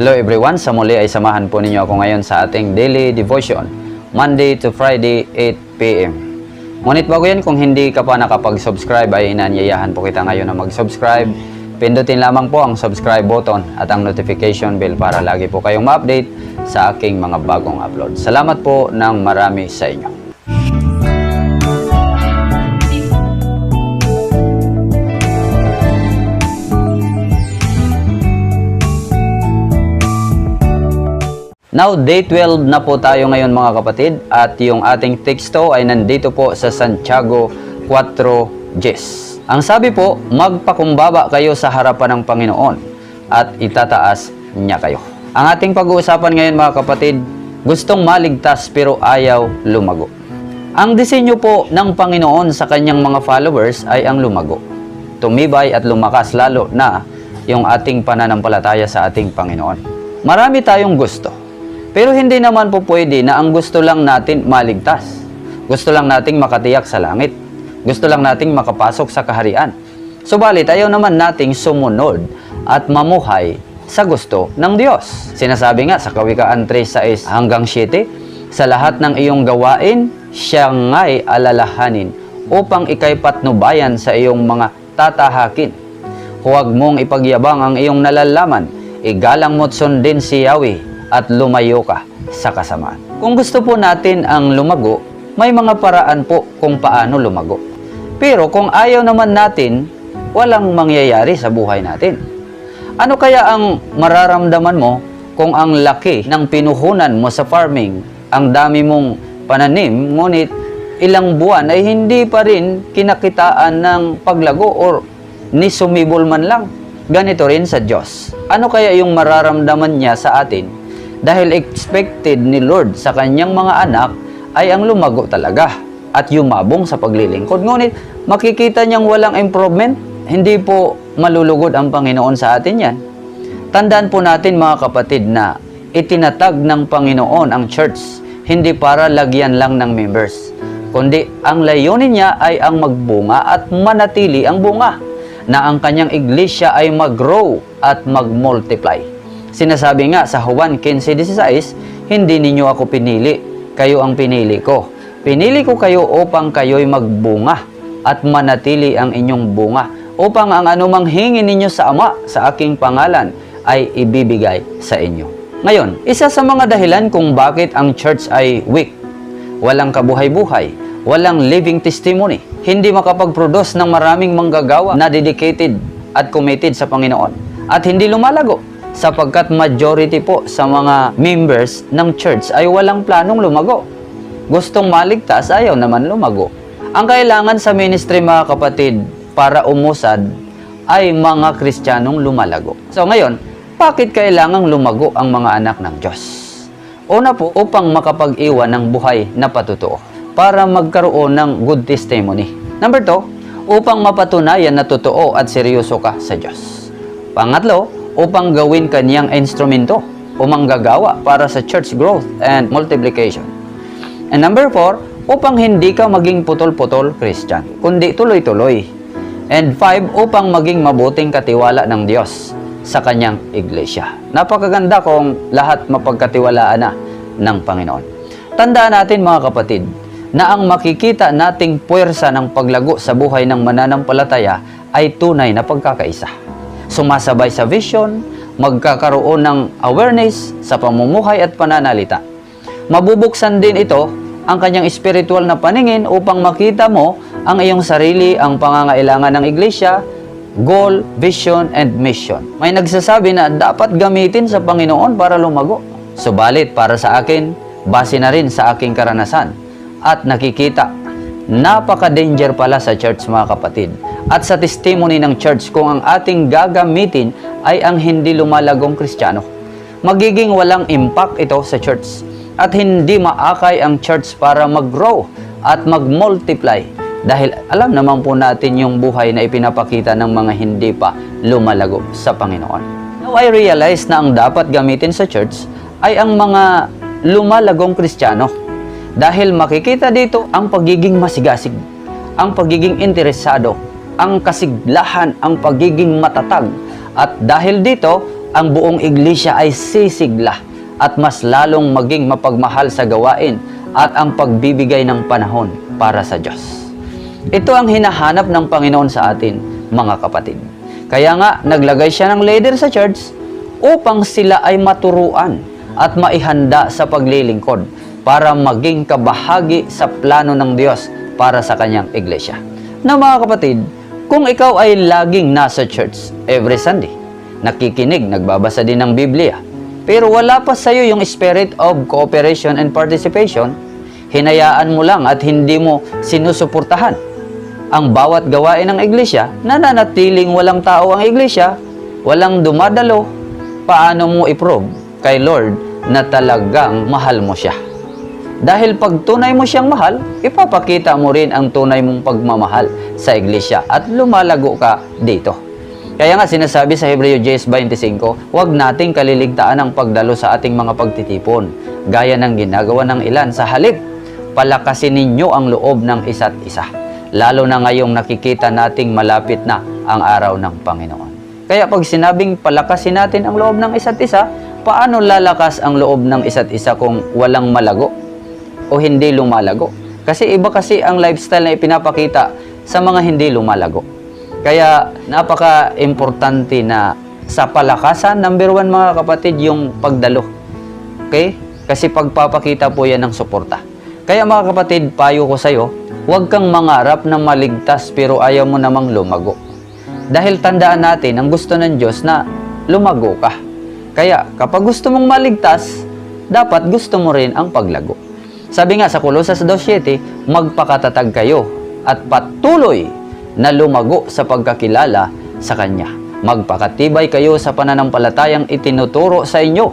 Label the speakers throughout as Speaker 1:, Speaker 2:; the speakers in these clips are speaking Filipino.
Speaker 1: Hello everyone, sa muli ay samahan po ninyo ako ngayon sa ating daily devotion, Monday to Friday, 8pm. Ngunit bago yan, kung hindi ka pa nakapag-subscribe ay inanyayahan po kita ngayon na mag-subscribe. Pindutin lamang po ang subscribe button at ang notification bell para lagi po kayong ma-update sa aking mga bagong upload. Salamat po ng marami sa inyo. Now, day 12 na po tayo ngayon mga kapatid at yung ating teksto ay nandito po sa Santiago 4.10. Ang sabi po, magpakumbaba kayo sa harapan ng Panginoon at itataas niya kayo. Ang ating pag-uusapan ngayon mga kapatid, gustong maligtas pero ayaw lumago. Ang disenyo po ng Panginoon sa kanyang mga followers ay ang lumago. Tumibay at lumakas lalo na yung ating pananampalataya sa ating Panginoon. Marami tayong gusto. Pero hindi naman po pwede na ang gusto lang natin maligtas. Gusto lang nating makatiyak sa langit. Gusto lang nating makapasok sa kaharian. Subalit ayaw naman nating sumunod at mamuhay sa gusto ng Diyos. Sinasabi nga sa Kawikaan 3.6 hanggang 7, sa lahat ng iyong gawain, siya nga'y alalahanin upang ikay patnubayan sa iyong mga tatahakin. Huwag mong ipagyabang ang iyong nalalaman, igalang mo't sundin si Yahweh at lumayo ka sa kasamaan. Kung gusto po natin ang lumago, may mga paraan po kung paano lumago. Pero kung ayaw naman natin, walang mangyayari sa buhay natin. Ano kaya ang mararamdaman mo kung ang laki ng pinuhunan mo sa farming, ang dami mong pananim, ngunit ilang buwan ay hindi pa rin kinakitaan ng paglago or ni sumibol man lang. Ganito rin sa Diyos. Ano kaya yung mararamdaman niya sa atin dahil expected ni Lord sa kanyang mga anak ay ang lumago talaga at yumabong sa paglilingkod. Ngunit makikita niyang walang improvement, hindi po malulugod ang Panginoon sa atin yan. Tandaan po natin mga kapatid na itinatag ng Panginoon ang church hindi para lagyan lang ng members, kundi ang layunin niya ay ang magbunga at manatili ang bunga na ang kanyang iglesia ay mag-grow at mag-multiply. Sinasabi nga sa Juan 15.16, hindi ninyo ako pinili, kayo ang pinili ko. Pinili ko kayo upang kayo'y magbunga at manatili ang inyong bunga, upang ang anumang hingin ninyo sa Ama sa aking pangalan ay ibibigay sa inyo. Ngayon, isa sa mga dahilan kung bakit ang church ay weak, walang kabuhay-buhay, walang living testimony, hindi makapag-produce ng maraming manggagawa na dedicated at committed sa Panginoon, at hindi lumalago sapagkat majority po sa mga members ng church ay walang planong lumago. Gustong maligtas, ayaw naman lumago. Ang kailangan sa ministry mga kapatid para umusad ay mga Kristiyanong lumalago. So ngayon, bakit kailangang lumago ang mga anak ng Diyos? Una po, upang makapag-iwan ng buhay na patutuo para magkaroon ng good testimony. Number two, upang mapatunayan na totoo at seryoso ka sa Diyos. Pangatlo, upang gawin kanyang instrumento o manggagawa para sa church growth and multiplication. And number four, upang hindi ka maging putol-putol Christian, kundi tuloy-tuloy. And five, upang maging mabuting katiwala ng Diyos sa kanyang iglesia. Napakaganda kung lahat mapagkatiwalaan na ng Panginoon. Tandaan natin mga kapatid, na ang makikita nating puwersa ng paglago sa buhay ng mananampalataya ay tunay na pagkakaisa sumasabay sa vision, magkakaroon ng awareness sa pamumuhay at pananalita. Mabubuksan din ito ang kanyang spiritual na paningin upang makita mo ang iyong sarili, ang pangangailangan ng iglesia, goal, vision, and mission. May nagsasabi na dapat gamitin sa Panginoon para lumago. Subalit para sa akin, base na rin sa aking karanasan at nakikita napaka-danger pala sa church mga kapatid. At sa testimony ng church kung ang ating gagamitin ay ang hindi lumalagong kristyano. Magiging walang impact ito sa church at hindi maakay ang church para mag-grow at mag-multiply dahil alam naman po natin yung buhay na ipinapakita ng mga hindi pa lumalago sa Panginoon. Now I realize na ang dapat gamitin sa church ay ang mga lumalagong kristyano dahil makikita dito ang pagiging masigasig, ang pagiging interesado, ang kasiglahan, ang pagiging matatag. At dahil dito, ang buong iglesia ay sisigla at mas lalong maging mapagmahal sa gawain at ang pagbibigay ng panahon para sa Diyos. Ito ang hinahanap ng Panginoon sa atin, mga kapatid. Kaya nga, naglagay siya ng leader sa church upang sila ay maturuan at maihanda sa paglilingkod para maging kabahagi sa plano ng Diyos para sa kanyang iglesia. Na mga kapatid, kung ikaw ay laging nasa church every Sunday, nakikinig, nagbabasa din ng Biblia, pero wala pa sa iyo yung spirit of cooperation and participation, hinayaan mo lang at hindi mo sinusuportahan ang bawat gawain ng iglesia, nananatiling walang tao ang iglesia, walang dumadalo, paano mo i-prove kay Lord na talagang mahal mo siya? Dahil pag tunay mo siyang mahal, ipapakita mo rin ang tunay mong pagmamahal sa iglesia at lumalago ka dito. Kaya nga sinasabi sa Hebreo 10.25, huwag nating kaliligtaan ang pagdalo sa ating mga pagtitipon, gaya ng ginagawa ng ilan sa halip. Palakasin ninyo ang loob ng isa't isa, lalo na ngayong nakikita nating malapit na ang araw ng Panginoon. Kaya pag sinabing palakasin natin ang loob ng isa't isa, paano lalakas ang loob ng isa't isa kung walang malago o hindi lumalago? Kasi iba kasi ang lifestyle na ipinapakita sa mga hindi lumalago. Kaya napaka-importante na sa palakasan, number one mga kapatid, yung pagdalo. Okay? Kasi pagpapakita po yan ng suporta. Kaya mga kapatid, payo ko sa'yo, huwag kang mangarap na maligtas pero ayaw mo namang lumago. Dahil tandaan natin, ang gusto ng Diyos na lumago ka. Kaya kapag gusto mong maligtas, dapat gusto mo rin ang paglago. Sabi nga sa Colossus 2.7, magpakatatag kayo at patuloy na lumago sa pagkakilala sa Kanya. Magpakatibay kayo sa pananampalatayang itinuturo sa inyo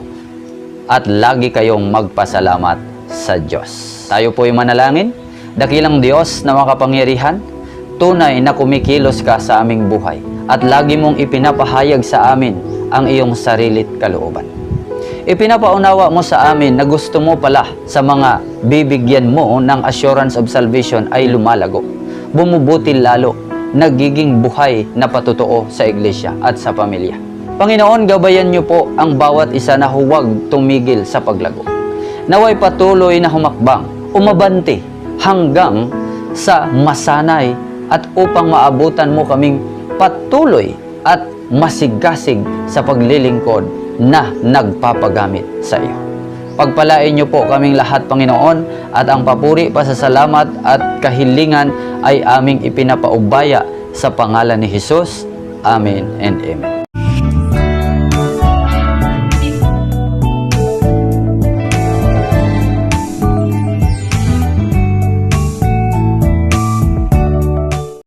Speaker 1: at lagi kayong magpasalamat sa Diyos. Tayo po'y manalangin. Dakilang Diyos na makapangyarihan, tunay na kumikilos ka sa aming buhay at lagi mong ipinapahayag sa amin ang iyong sarilit kalooban. Ipinapaunawa mo sa amin na gusto mo pala sa mga bibigyan mo ng assurance of salvation ay lumalago. Bumubuti lalo, nagiging buhay na patotoo sa iglesia at sa pamilya. Panginoon, gabayan niyo po ang bawat isa na huwag tumigil sa paglago. Naway patuloy na humakbang, umabante hanggang sa masanay at upang maabutan mo kaming patuloy at masigasig sa paglilingkod na nagpapagamit sa iyo. Pagpalain niyo po kaming lahat, Panginoon, at ang papuri, pasasalamat at kahilingan ay aming ipinapaubaya sa pangalan ni Jesus. Amen and Amen.